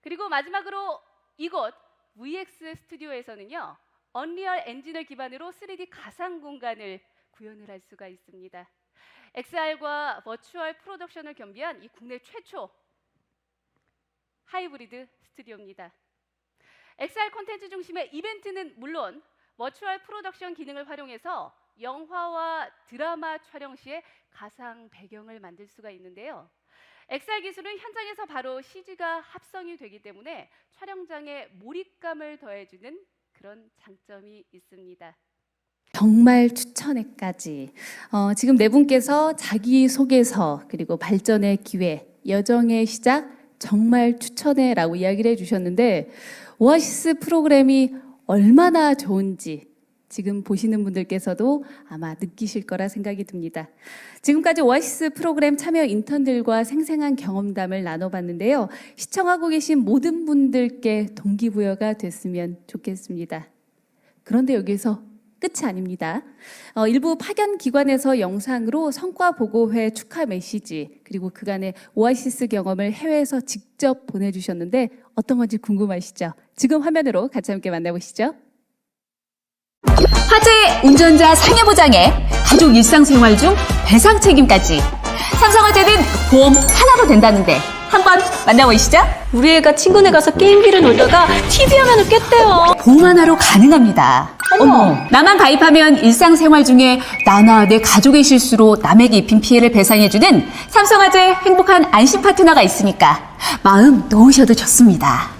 그리고 마지막으로 이곳 VX 스튜디오에서는요. 언리얼 엔진을 기반으로 3D 가상 공간을 구현을 할 수가 있습니다. XR과 버추얼 프로덕션을 겸비한 이 국내 최초 하이브리드 스튜디오입니다. XR 콘텐츠 중심의 이벤트는 물론 버추얼 프로덕션 기능을 활용해서 영화와 드라마 촬영 시에 가상 배경을 만들 수가 있는데요. XR 기술은 현장에서 바로 CG가 합성이 되기 때문에 촬영장에 몰입감을 더해주는 그런 장점이 있습니다. 정말 추천회까지. 어, 지금 네 분께서 자기 소개서, 그리고 발전의 기회, 여정의 시작, 정말 추천해라고 이야기를 해주셨는데, 오아시스 프로그램이 얼마나 좋은지 지금 보시는 분들께서도 아마 느끼실 거라 생각이 듭니다. 지금까지 오아시스 프로그램 참여 인턴들과 생생한 경험담을 나눠봤는데요. 시청하고 계신 모든 분들께 동기부여가 됐으면 좋겠습니다. 그런데 여기서 끝이 아닙니다. 어, 일부 파견 기관에서 영상으로 성과 보고회 축하 메시지 그리고 그간의 오아시스 경험을 해외에서 직접 보내주셨는데 어떤 건지 궁금하시죠? 지금 화면으로 같이 함께 만나보시죠. 화재 운전자 상해 보장에 가족 일상생활 중 배상 책임까지 삼성화재는 보험 하나로 된다는데 한번 만나보시죠. 우리 애가 친구네 가서 게임기를 놀다가 TV 화면을 깼대요. 보험 하나로 가능합니다. 어머. 나만 가입하면 일상생활 중에 나나 내 가족의 실수로 남에게 입힌 피해를 배상해주는 삼성화재 행복한 안심 파트너가 있으니까 마음 놓으셔도 좋습니다.